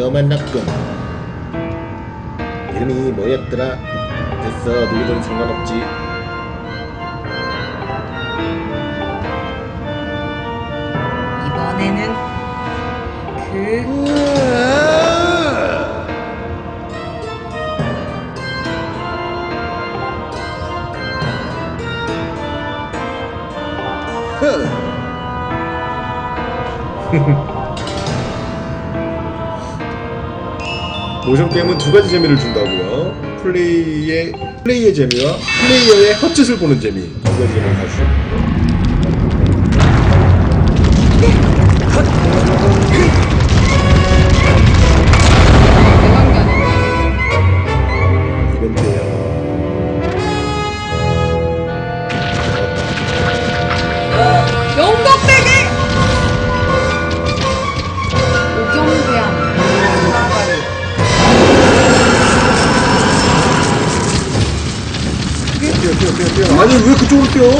또 만났군. 이름이 뭐였더라? 됐어 누구든 상관없지. 이번에는 그 모션 게임은 두 가지 재미를 준다고요. 플레이의 플레이의 재미와 플레이어의 헛짓을 보는 재미 두 가지 재미를 가지고. 뛰어. 아니 왜 그쪽으로 뛰어?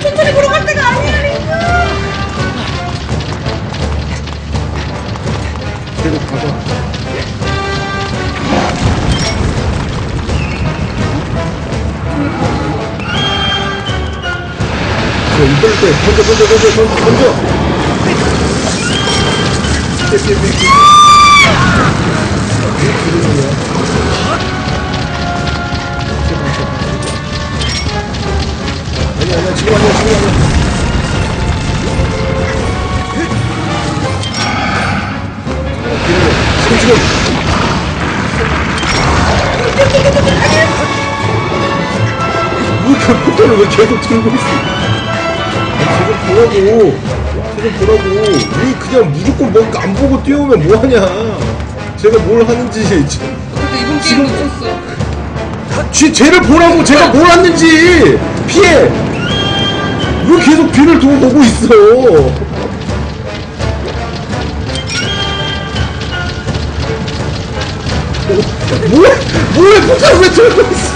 천천히 걸어갈 때가 아니야, 링크! 계속 가자. 자, 이끌 때 던져 던져 던져 던져 던져. 지금 지금. 지금 지금. 포터를 왜 계속 들고 있어? 아, 계속 보라고. 계속 보라고. 왜 그냥 무조건 뭔가 안 보고 뛰어오면 뭐하냐. 제가 뭘 하는지. 그래도 이번 게임 지금- 놓쳤어. 쥐, 쟤를 보라고 제가 뭘 했는지 피해 왜 계속 뒤를 두고 보고 있어 뭐야 뭐야 포탄 왜 들고 있어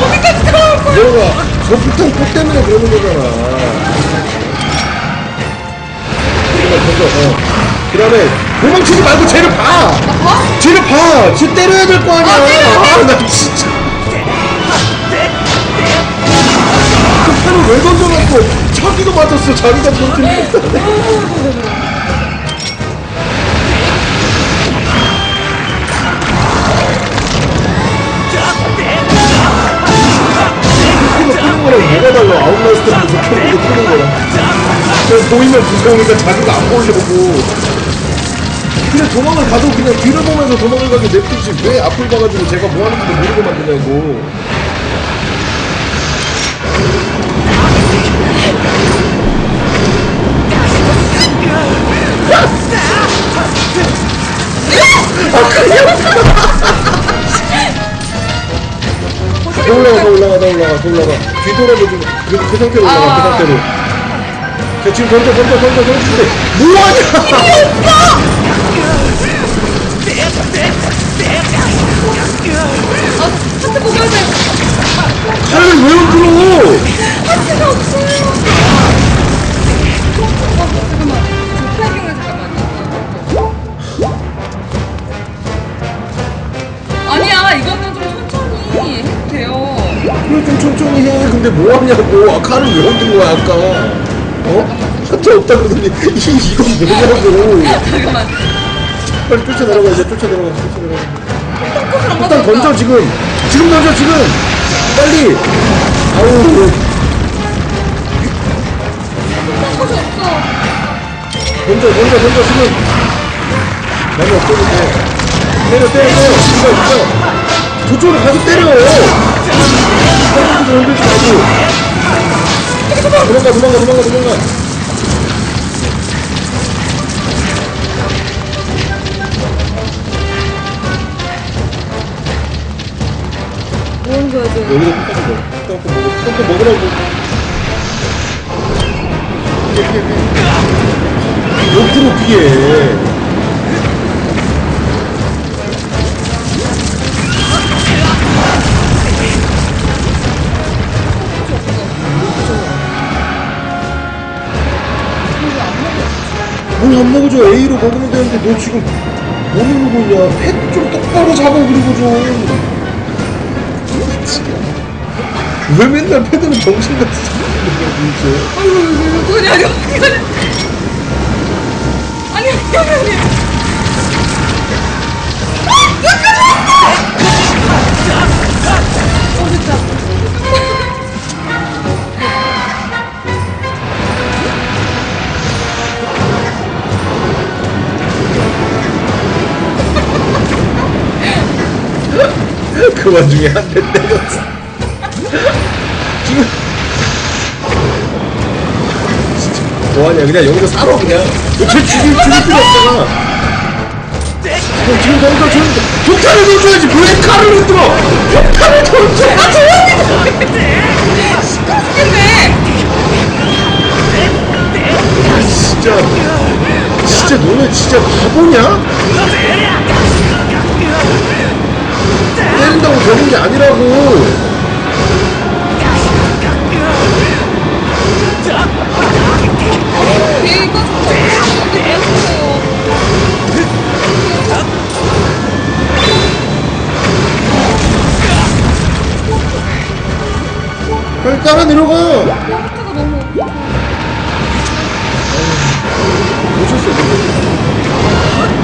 어디까지 들어갈 거야? 내가 저 포탄 꽃 때문에 그러는 거잖아 그러면 던져 어. 그 다음에 도망치지 말고 쟤를 봐 봐? 쟤를 봐! 쟤 때려야 될 거 아니야! 아, 때려! 아, 나 진짜. 그 판을 왜 던져놨고, 자기도 맞았어, 자기가 던지는 이거 끄는 거랑 뭐가 달라? 아웃라스트에서 켜고 끄는 거랑. 그래서 보이면 무서우니까 자기가 안 보려고. 도망을 가도 그냥 뒤를 보면서 도망을 가게 냅두지 왜 앞을 봐가지고 제가 뭐 하는지도 모르게 만드냐고. 더 올라가 더 올라가 더 올라가 더 올라가. 뒤돌아보지 그, 그 상태로 올라가 그 아. 상태로. 자 지금 던져 던져 던져 던져. 뭐하냐 천천히 해도 돼요. 그래 좀 천천히 해. 근데 뭐 하냐고. 아, 칼을 왜 흔든 거야 아까. 어? 하트 없다 그러더니 이, 이건 뭐냐고. 잠깐만. 빨리 쫓아 내려가 이제 쫓아 내려가 쫓아 내려가 똥꼬를 안 일단 맞았다. 던져 지금. 지금 던져 지금. 빨리. 아우 똥꼬이 없어. 던져 던져 던져 지금. 남이 없어졌네. 때려 때려 때려. 이거 이거 저쪽으로 가서 때려 사람들 흔들지 말고 도망가 도망가 도망가 도망가. 뭐 하는 거야, 저? 여기서 poka고 먹어. poka고 먹어. poka고 먹으라고. 피해 피해 옆으로 피해 뭘 안 먹어줘. A로 먹으면 되는데 너 지금 뭐 누르고 있냐 팩좀 똑바로 잡아 그리고 좀. 왜 맨날 패드는 정신같이 잡는 거야 도대체 아유, 그거 아니야, 그거 아니야. 아니, 아니, 아니, 아니. 어, 그 와중에 한 대 때렸어. 지금 진짜 뭐하냐 그냥 여기서 살아 그냥. 쟤 죽일 죽일 필요 없잖아. 어, 지금 너희가 저 폭탄을 넣어줘야지. 왜 칼을 흔들어. 폭탄을 던져야지 근데, 진짜. 진짜 너네 진짜 바보냐? 때린다고 되는 게 아니라고. 빨리 따라 내려가. 포인트가 너무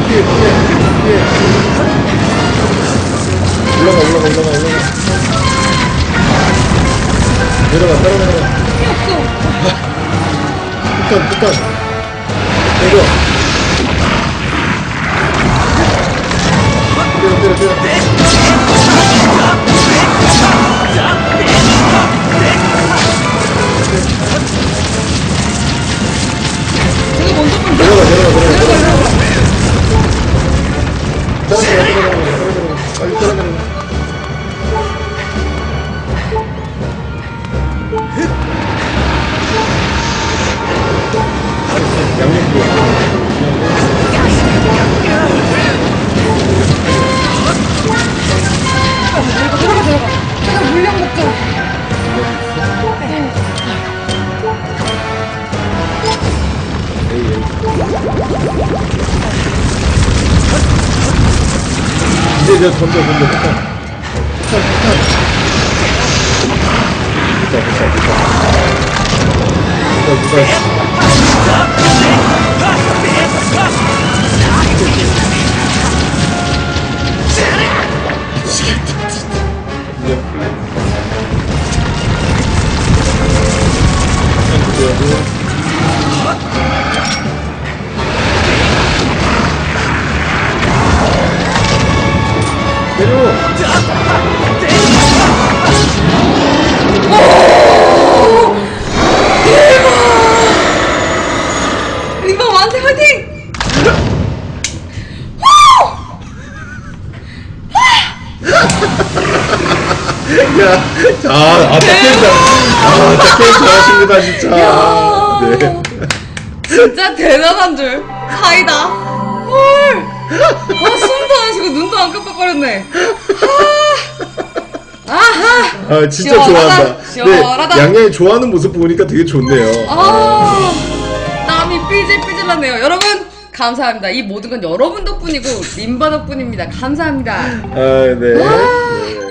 피해 피해 올라가 올라가 올라가 올라가. 내려가 따라 내려가. 폭탄 폭탄 내려 때려 때려 때려 들어가, 들어가, 들어가. 제가 물량 먹자. 이제 내가 던져 던져 폭탄 폭탄 폭탄 폭탄 폭탄 폭탄 폭 야, 자, 아, 짝게임다. 아, 짝게임 잘하십니다, 진짜. 야. 네. 진짜 대단한 줄. 사이다. 헐. 아, 숨도 안 쉬고 눈도 안 깜빡거렸네. 아. 아하. 아, 진짜 시원하다, 좋아한다. 시원하다. 네, 양양이 좋아하는 모습 보니까 되게 좋네요. 아. 땀이 삐질삐질하네요. 여러분, 감사합니다. 이 모든 건 여러분 덕분이고, 림바 덕분입니다. 감사합니다. 아, 네. 아. 네.